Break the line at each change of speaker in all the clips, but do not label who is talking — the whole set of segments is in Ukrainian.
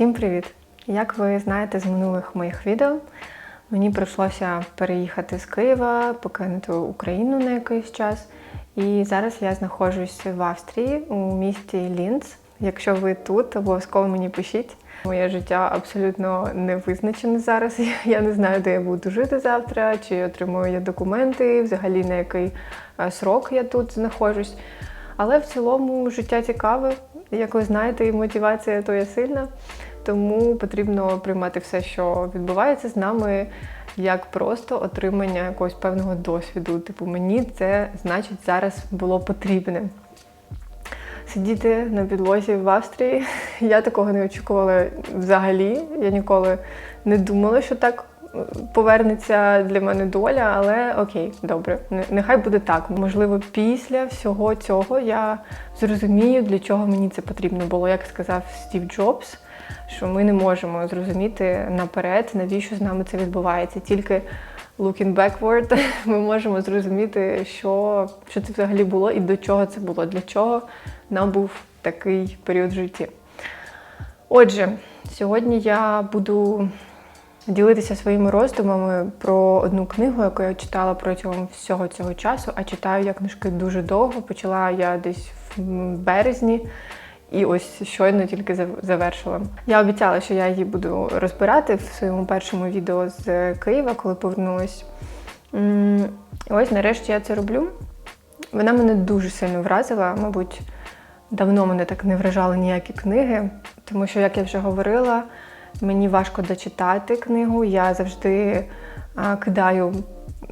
Всім привіт! Як ви знаєте з минулих моїх відео, мені прийшлося переїхати з Києва, покинути Україну на якийсь час. І зараз я знаходжусь в Австрії у місті Лінц. Якщо ви тут, обов'язково мені пишіть. Моє життя абсолютно не визначене зараз. Я не знаю, де я буду жити завтра, чи отримую я документи, взагалі на який е, срок я тут знаходжусь. Але в цілому життя цікаве. Як ви знаєте, і мотивація то є сильна, тому потрібно приймати все, що відбувається з нами, як просто отримання якогось певного досвіду. Типу, мені це значить зараз було потрібне. Сидіти на підлозі в Австрії. Я такого не очікувала взагалі. Я ніколи не думала, що так е, повернеться для мене доля, але окей, добре, нехай буде так. Можливо, після всього цього я зрозумію, для чого мені це потрібно було, як сказав Стів Джобс, що ми не можемо зрозуміти наперед, навіщо з нами це відбувається. Тільки looking backward, ми можемо зрозуміти, що, що це взагалі було і до чого це було, для чого нам був такий період в житті. Отже, сьогодні я буду ділитися своїми роздумами про одну книгу, яку я читала протягом всього цього часу, а читаю я книжки дуже довго. Почала я десь в березні. І ось щойно тільки завершила. Я обіцяла, що я її буду розбирати в своєму першому відео з Києва, коли повернулась. Ось нарешті я це роблю. Вона мене дуже сильно вразила. Мабуть, давно мене так не вражали ніякі книги, тому що, як я вже говорила, мені важко дочитати книгу. Я завжди кидаю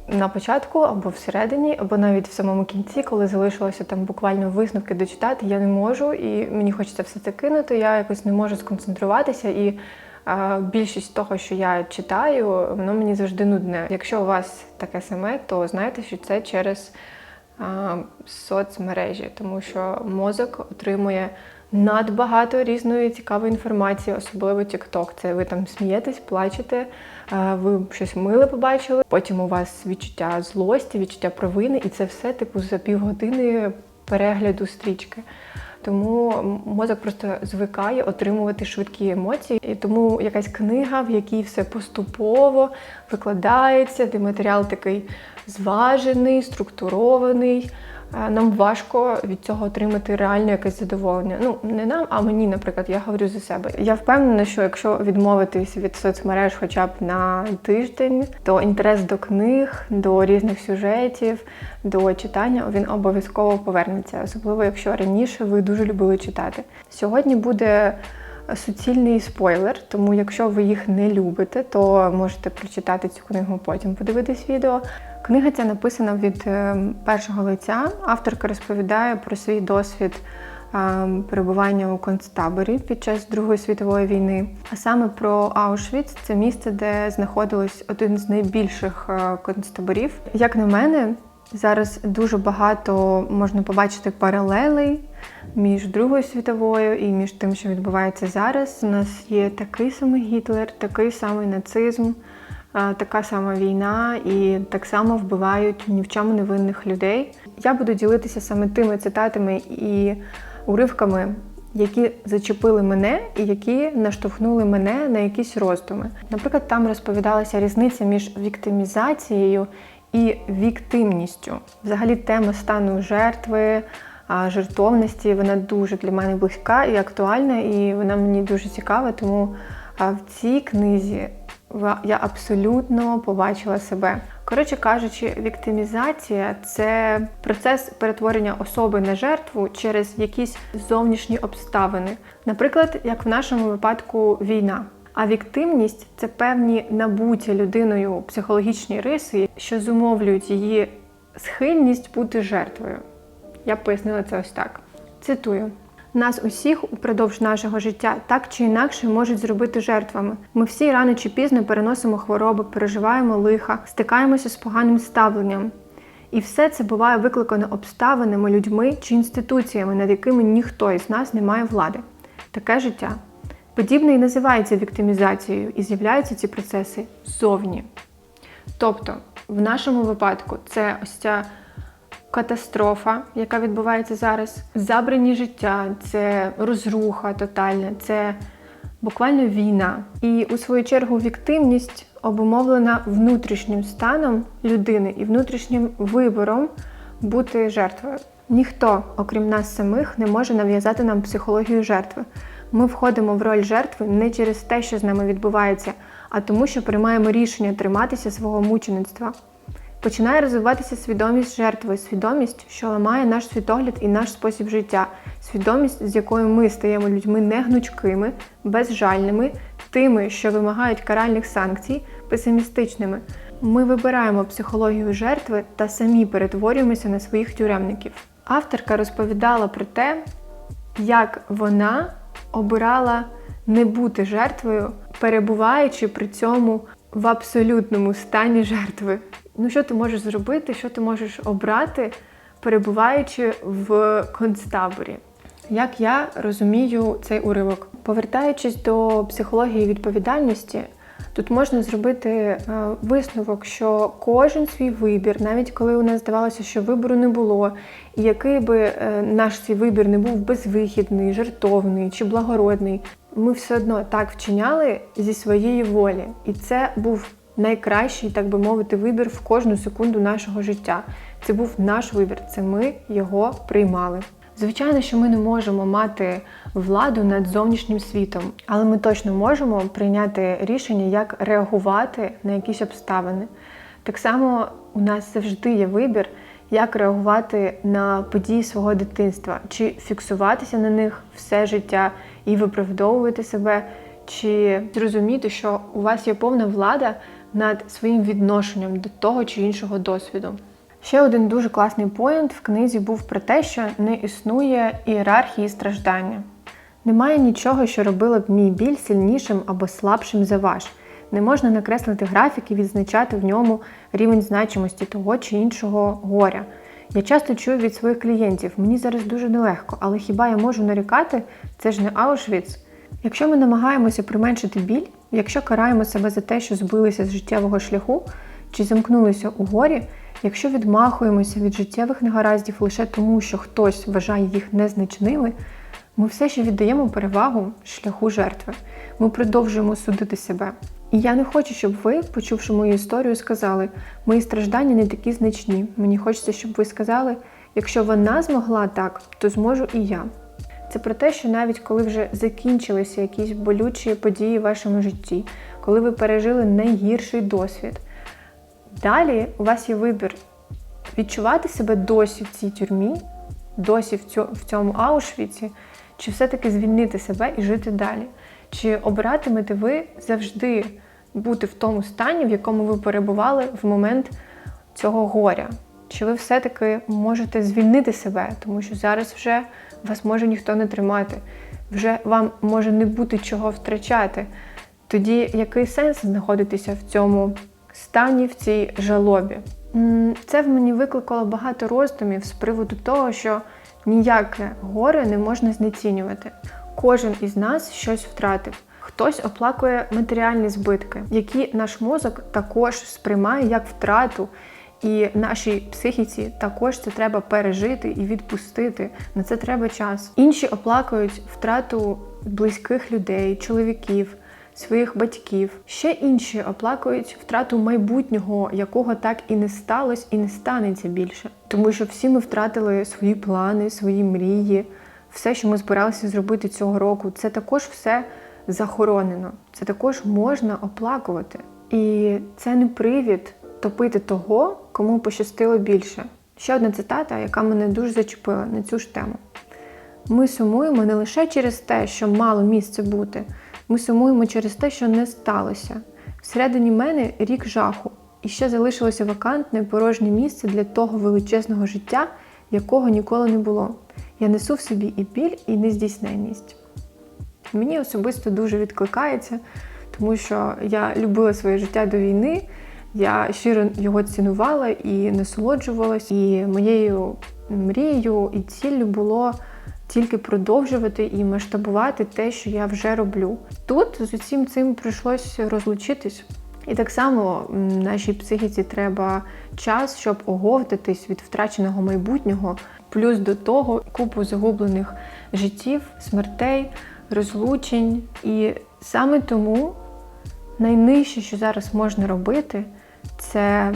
на початку або всередині, або навіть в самому кінці, коли залишилося там буквально висновки дочитати, я не можу, і мені хочеться все це кинути. Я якось не можу сконцентруватися і. Більшість того, що я читаю, воно мені завжди нудне. Якщо у вас таке саме, то знайте, що це через соцмережі, тому що мозок отримує надбагато різної цікавої інформації, особливо TikTok. Це ви там смієтесь, плачете, ви щось миле побачили. Потім у вас відчуття злості, відчуття провини, і це все типу за півгодини перегляду стрічки. Тому мозок просто звикає отримувати швидкі емоції, і тому якась книга, в якій все поступово викладається, де матеріал такий зважений, структурований. Е, Нам важко від цього отримати реально якесь задоволення. Ну не нам, а мені, наприклад, я говорю за себе. Я впевнена, що якщо відмовитись від соцмереж хоча б на тиждень, то інтерес до книг, до різних сюжетів, до читання він обов'язково повернеться, особливо якщо раніше ви дуже любили читати. Сьогодні буде суцільний спойлер, тому якщо ви їх не любите, то можете прочитати цю книгу потім, подивитись відео. Книга ця написана від е, першого лиця. Авторка розповідає про свій досвід е, перебування у концтаборі під час Другої світової війни, а саме про Аушвіц це місце, де знаходилось один з найбільших е, концтаборів. Як на мене, зараз дуже багато можна побачити паралелей між Другою світовою і між тим, що відбувається зараз. У нас є такий самий Гітлер, такий самий нацизм, така сама війна, і так само вбивають ні в чому невинних людей. Я буду ділитися саме тими цитатами і уривками, які зачепили мене і які наштовхнули мене на якісь роздуми. Наприклад, там розповідалася різниця між віктимізацією і віктимністю. Взагалі, тема стану жертви, жертовності вона дуже для мене близька і актуальна, і вона мені дуже цікава. Тому в цій книзі я абсолютно побачила себе. Коротше кажучи, віктимізація це процес перетворення особи на жертву через якісь зовнішні обставини, наприклад, як в нашому випадку війна. А віктимність це певні набуті людиною психологічні риси, що зумовлюють її схильність бути жертвою. Я б пояснила це ось так. Цитую: нас усіх упродовж нашого життя так чи інакше можуть зробити жертвами. Ми всі рано чи пізно переносимо хвороби, переживаємо лиха, стикаємося з поганим ставленням. І все це буває викликано обставинами, людьми чи інституціями, над якими ніхто із нас не має влади. Таке життя. Подібне і називається віктимізацією, і з'являються ці процеси ззовні. Тобто, в нашому випадку це ось ця катастрофа, яка відбувається зараз, забрані життя, це розруха тотальна, це буквально війна. І у свою чергу віктивність обумовлена внутрішнім станом людини і внутрішнім вибором бути жертвою. Ніхто, окрім нас самих, не може нав'язати нам психологію жертви. Ми входимо в роль жертви не через те, що з нами відбувається, а тому, що приймаємо рішення триматися свого мучеництва. Починає розвиватися свідомість жертви, свідомість, що ламає наш світогляд і наш спосіб життя, свідомість, з якою ми стаємо людьми негнучкими, безжальними, тими, що вимагають каральних санкцій, песимістичними. Ми вибираємо психологію жертви та самі перетворюємося на своїх тюремників. Авторка розповідала про те, як вона обирала не бути жертвою, перебуваючи при цьому в абсолютному стані жертви. Ну, що ти можеш зробити, що ти можеш обрати, перебуваючи в концтаборі? Як я розумію цей уривок? Повертаючись до психології відповідальності, тут можна зробити е, висновок, що кожен свій вибір, навіть коли у нас здавалося, що вибору не було, і який би е, наш свій вибір не був безвихідний, жертовний чи благородний, ми все одно так вчиняли зі своєї волі. І це був найкращий, так би мовити, вибір в кожну секунду нашого життя. Це був наш вибір, це ми його приймали. Звичайно, що ми не можемо мати владу над зовнішнім світом, але ми точно можемо прийняти рішення, як реагувати на якісь обставини. Так само у нас завжди є вибір, як реагувати на події свого дитинства, чи фіксуватися на них все життя і виправдовувати себе, чи зрозуміти, що у вас є повна влада над своїм відношенням до того чи іншого досвіду. Ще один дуже класний поінт в книзі був про те, що не існує ієрархії страждання. Немає нічого, що робило б мій біль сильнішим або слабшим за ваш. Не можна накреслити графік і відзначати в ньому рівень значимості того чи іншого горя. Я часто чую від своїх клієнтів, мені зараз дуже нелегко, але хіба я можу нарікати? Це ж не Аушвіц. Якщо ми намагаємося применшити біль, якщо караємо себе за те, що збилися з життєвого шляху чи замкнулися у горі, якщо відмахуємося від життєвих негараздів лише тому, що хтось вважає їх незначними, ми все ще віддаємо перевагу шляху жертви. Ми продовжуємо судити себе. І я не хочу, щоб ви, почувши мою історію, сказали, мої страждання не такі значні. Мені хочеться, щоб ви сказали, якщо вона змогла так, то зможу і я. Це про те, що навіть коли вже закінчилися якісь болючі події в вашому житті, коли ви пережили найгірший досвід, далі у вас є вибір відчувати себе досі в цій тюрмі, досі в цьому, аушвіці, чи все-таки звільнити себе і жити далі. Чи обиратимете ви завжди бути в тому стані, в якому ви перебували в момент цього горя? Чи ви все-таки можете звільнити себе, тому що зараз вже вас може ніхто не тримати, вже вам може не бути чого втрачати. Тоді який сенс знаходитися в цьому стані, в цій жалобі? Це в мені викликало багато роздумів з приводу того, що ніяке горе не можна знецінювати. Кожен із нас щось втратив. Хтось оплакує матеріальні збитки, які наш мозок також сприймає як втрату, і нашій психіці також це треба пережити і відпустити. На це треба час. Інші оплакують втрату близьких людей, чоловіків, своїх батьків. Ще інші оплакують втрату майбутнього, якого так і не сталося, і не станеться більше. Тому що всі ми втратили свої плани, свої мрії, все, що ми збиралися зробити цього року, це також все захоронено. Це також можна оплакувати. І це не привід топити того, кому пощастило більше. Ще одна цитата, яка мене дуже зачепила на цю ж тему. Ми сумуємо не лише через те, що мало місце бути, ми сумуємо через те, що не сталося. Всередині мене рік жаху, і ще залишилося вакантне порожнє місце для того величезного життя, якого ніколи не було. Я несу в собі і біль, і нездійсненність. Мені особисто дуже відкликається, тому що я любила своє життя до війни. Я щиро його цінувала і насолоджувалась. І моєю мрією і ціллю було тільки продовжувати і масштабувати те, що я вже роблю. Тут з усім цим прийшлось розлучитись. І так само нашій психіці треба час, щоб оговтатись від втраченого майбутнього, плюс до того купу загублених життів, смертей, розлучень і Саме тому найнижче, що зараз можна робити, це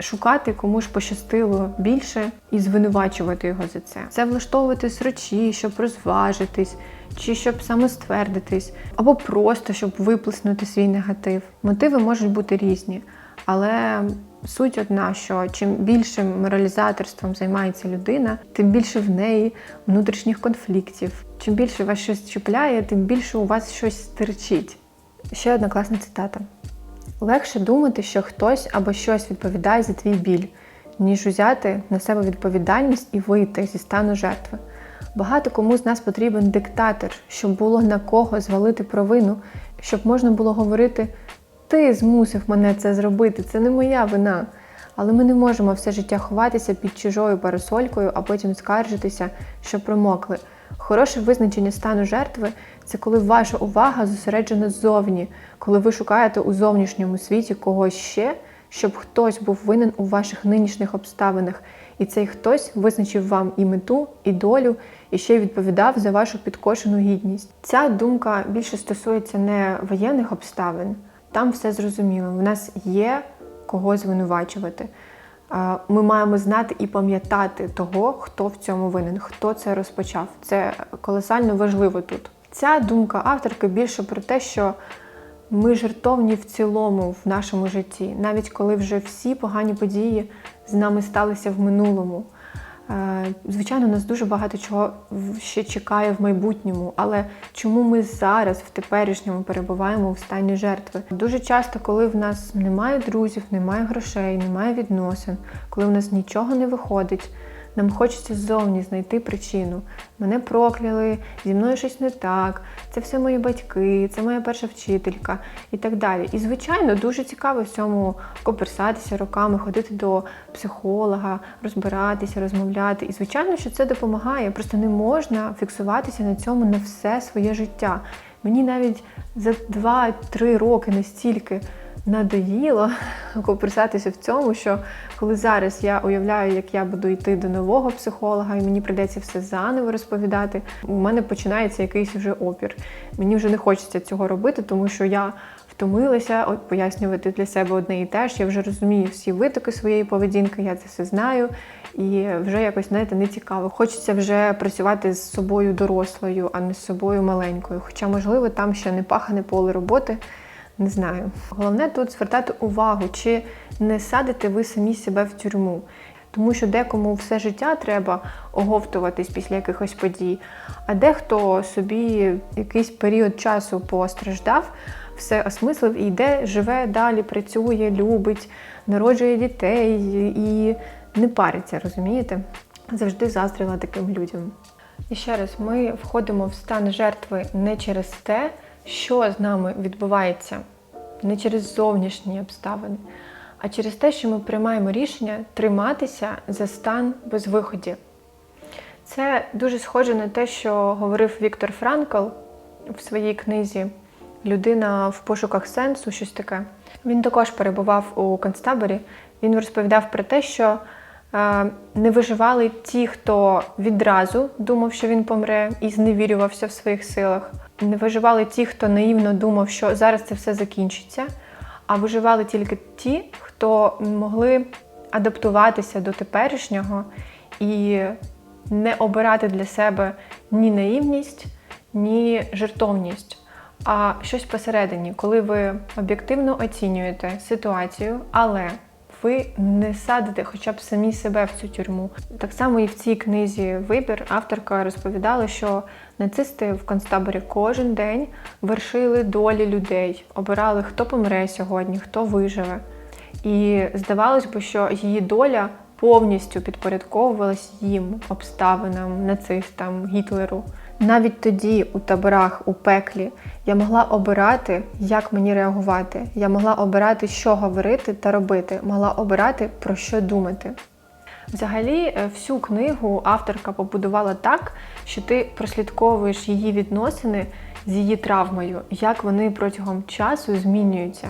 шукати кому ж пощастило більше і звинувачувати його за це. Це влаштовувати срочі, щоб розважитись, чи щоб самоствердитись, або просто щоб виплеснути свій негатив. Мотиви можуть бути різні, але суть одна, що чим більшим моралізаторством займається людина, тим більше в неї внутрішніх конфліктів. Чим більше вас щось чіпляє, тим більше у вас щось стирчить. Ще одна класна цитата. Легше думати, що хтось або щось відповідає за твій біль, ніж узяти на себе відповідальність і вийти зі стану жертви. Багато кому з нас потрібен диктатор, щоб було на кого звалити провину, щоб можна було говорити: ти змусив мене це зробити, це не моя вина. Але ми не можемо все життя ховатися під чужою парасолькою, а потім скаржитися, що промокли. Хороше визначення стану жертви це коли ваша увага зосереджена ззовні, коли ви шукаєте у зовнішньому світі когось ще, щоб хтось був винен у ваших нинішніх обставинах, і цей хтось визначив вам і мету, і долю, і ще й відповідав за вашу підкошену гідність. Ця думка більше стосується не воєнних обставин, там все зрозуміло. В нас є кого звинувачувати. Ми маємо знати і пам'ятати того, хто в цьому винен, хто це розпочав. Це колосально важливо тут. Ця думка авторки більше про те, що ми жертовні в цілому в нашому житті, навіть коли вже всі погані події з нами сталися в минулому. Звичайно, нас дуже багато чого ще чекає в майбутньому, але чому ми зараз в теперішньому перебуваємо в стані жертви? Дуже часто, коли в нас немає друзів, немає грошей, немає відносин, коли в нас нічого не виходить, нам хочеться ззовні знайти причину. Мене прокляли, зі мною щось не так, це все мої батьки, це моя перша вчителька і так далі. І, звичайно, дуже цікаво в цьому коперсатися роками, ходити до психолога, розбиратися, розмовляти. І, звичайно, що це допомагає. Просто не можна фіксуватися на цьому на все своє життя. Мені навіть за 2-3 роки настільки надоїло коперсатися в цьому, що коли зараз я уявляю, як я буду йти до нового психолога, і мені прийдеться все заново розповідати, у мене починається якийсь вже опір. Мені вже не хочеться цього робити, тому що я втомилася от пояснювати для себе одне і те ж. Я вже розумію всі витоки своєї поведінки, я це все знаю. І вже якось знаєте, не цікаво. Хочеться вже працювати з собою дорослою, а не з собою маленькою. Хоча, можливо, там ще не пахане поле роботи. Не знаю. Головне тут звертати увагу, чи не садите ви самі себе в тюрму. Тому що декому все життя треба оговтуватись після якихось подій, а дехто собі якийсь період часу постраждав, все осмислив і йде, живе далі, працює, любить, народжує дітей і не париться, розумієте? Завжди заздрила таким людям. І ще раз, ми входимо в стан жертви не через те, що з нами відбувається, не через зовнішні обставини, а через те, що ми приймаємо рішення триматися за стан безвиході. Це дуже схоже на те, що говорив Віктор Франкл в своїй книзі Людина в пошуках сенсу, щось таке. Він також перебував у концтаборі. Він розповідав про те, що е, не виживали ті, хто відразу думав, що він помре, і зневірювався в своїх силах. Не виживали ті, хто наївно думав, що зараз це все закінчиться. А виживали тільки ті, хто могли адаптуватися до теперішнього і не обирати для себе ні наївність, ні жертовність, а щось посередині, коли ви об'єктивно оцінюєте ситуацію, але ви не садите хоча б самі себе в цю тюрму. Так само і в цій книзі Вибір авторка розповідала, що нацисти в концтаборі кожен день вершили долі людей, обирали, хто помре сьогодні, хто виживе. І здавалось би, що її доля повністю підпорядковувалась їм, обставинам, нацистам, Гітлеру. Навіть тоді, у таборах, у пеклі, я могла обирати, як мені реагувати. Я могла обирати, що говорити та робити, могла обирати, про що думати. Взагалі, е, всю книгу авторка побудувала так, що ти прослідковуєш її відносини з її травмою, як вони протягом часу змінюються.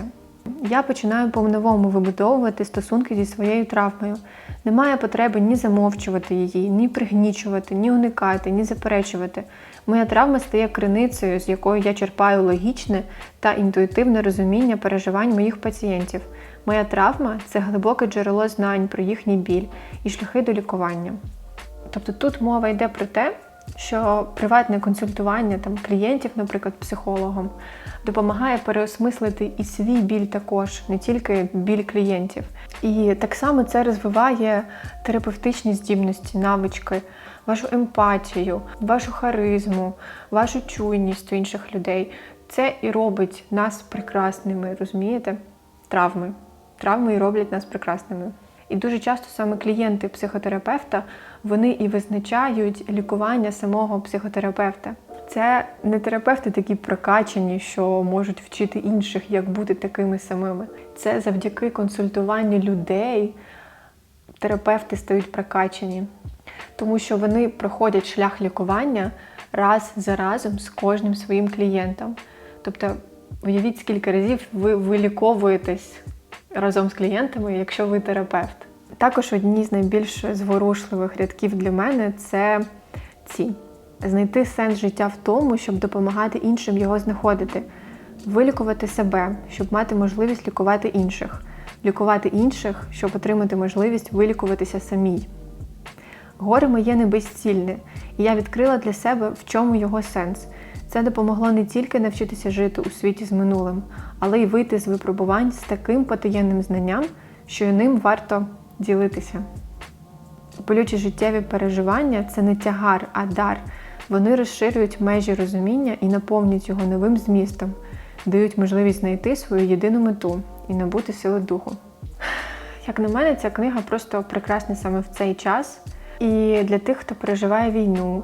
Я починаю по-новому вибудовувати стосунки зі своєю травмою. Немає потреби ні замовчувати її, ні пригнічувати, ні уникати, ні заперечувати. Моя травма стає криницею, з якої я черпаю логічне та інтуїтивне розуміння переживань моїх пацієнтів. Моя травма це глибоке джерело знань про їхній біль і шляхи до лікування. Тобто тут мова йде про те, що приватне консультування там клієнтів, наприклад, психологом, допомагає переосмислити і свій біль також, не тільки біль клієнтів. І так само це розвиває терапевтичні здібності, навички, вашу емпатію, вашу харизму, вашу чуйність до інших людей. Це і робить нас прекрасними, розумієте? Травми. Травми і роблять нас прекрасними. І дуже часто саме клієнти психотерапевта вони і визначають лікування самого психотерапевта. Це не терапевти такі прокачані, що можуть вчити інших, як бути такими самими. Це завдяки консультуванню людей терапевти стають прокачані, тому що вони проходять шлях лікування раз за разом з кожним своїм клієнтом. Тобто, уявіть, скільки разів ви виліковуєтесь разом з клієнтами, якщо ви терапевт. Також одні з найбільш зворушливих рядків для мене це ці. Знайти сенс життя в тому, щоб допомагати іншим його знаходити, вилікувати себе, щоб мати можливість лікувати інших, лікувати інших, щоб отримати можливість вилікуватися самій. Горе моє не безцільне, і я відкрила для себе, в чому його сенс. Це допомогло не тільки навчитися жити у світі з минулим, але й вийти з випробувань з таким потаєнним знанням, що ним варто ділитися. Болючі життєві переживання це не тягар, а дар. Вони розширюють межі розуміння і наповнюють його новим змістом, дають можливість знайти свою єдину мету і набути сили духу. Як на мене, ця книга просто прекрасна саме в цей час. І для тих, хто переживає війну,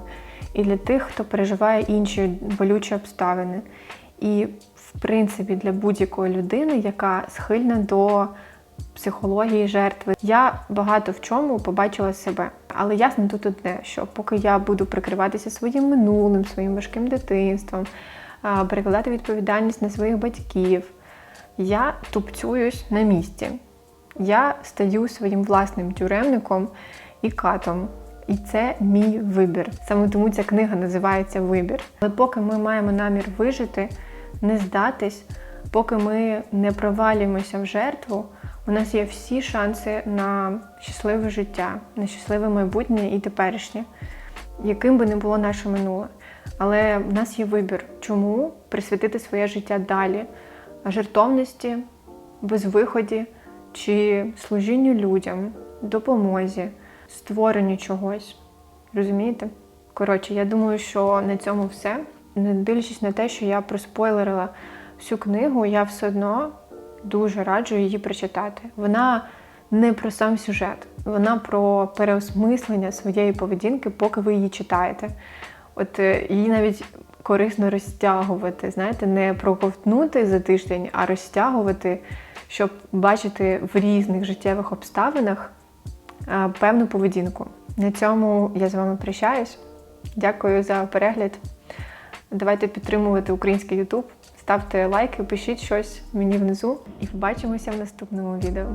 і для тих, хто переживає інші болючі обставини. І, в принципі, для будь-якої людини, яка схильна до психології жертви. Я багато в чому побачила себе. Але ясно тут одне, що поки я буду прикриватися своїм минулим, своїм важким дитинством, перекладати відповідальність на своїх батьків, я тупцююсь на місці. Я стаю своїм власним тюремником і катом. І це мій вибір. Саме тому ця книга називається Вибір. Але поки ми маємо намір вижити, не здатись, поки ми не провалюємося в жертву, у нас є всі шанси на щасливе життя, на щасливе майбутнє і теперішнє, яким би не було наше минуле. Але в нас є вибір, чому присвятити своє життя далі, жертовності, безвиході чи служінню людям, допомозі, створенню чогось. Розумієте? Коротше, я думаю, що на цьому все. Не дивлячись на те, що я проспойлерила всю книгу, я все одно дуже раджу її прочитати. Вона не про сам сюжет, вона про переосмислення своєї поведінки, поки ви її читаєте. От е, її навіть корисно розтягувати, знаєте, не проковтнути за тиждень, а розтягувати, щоб бачити в різних життєвих обставинах певну поведінку. На цьому я з вами прощаюсь. Дякую за перегляд. Давайте підтримувати український YouTube. Ставте лайки, пишіть щось мені внизу і побачимося в наступному відео.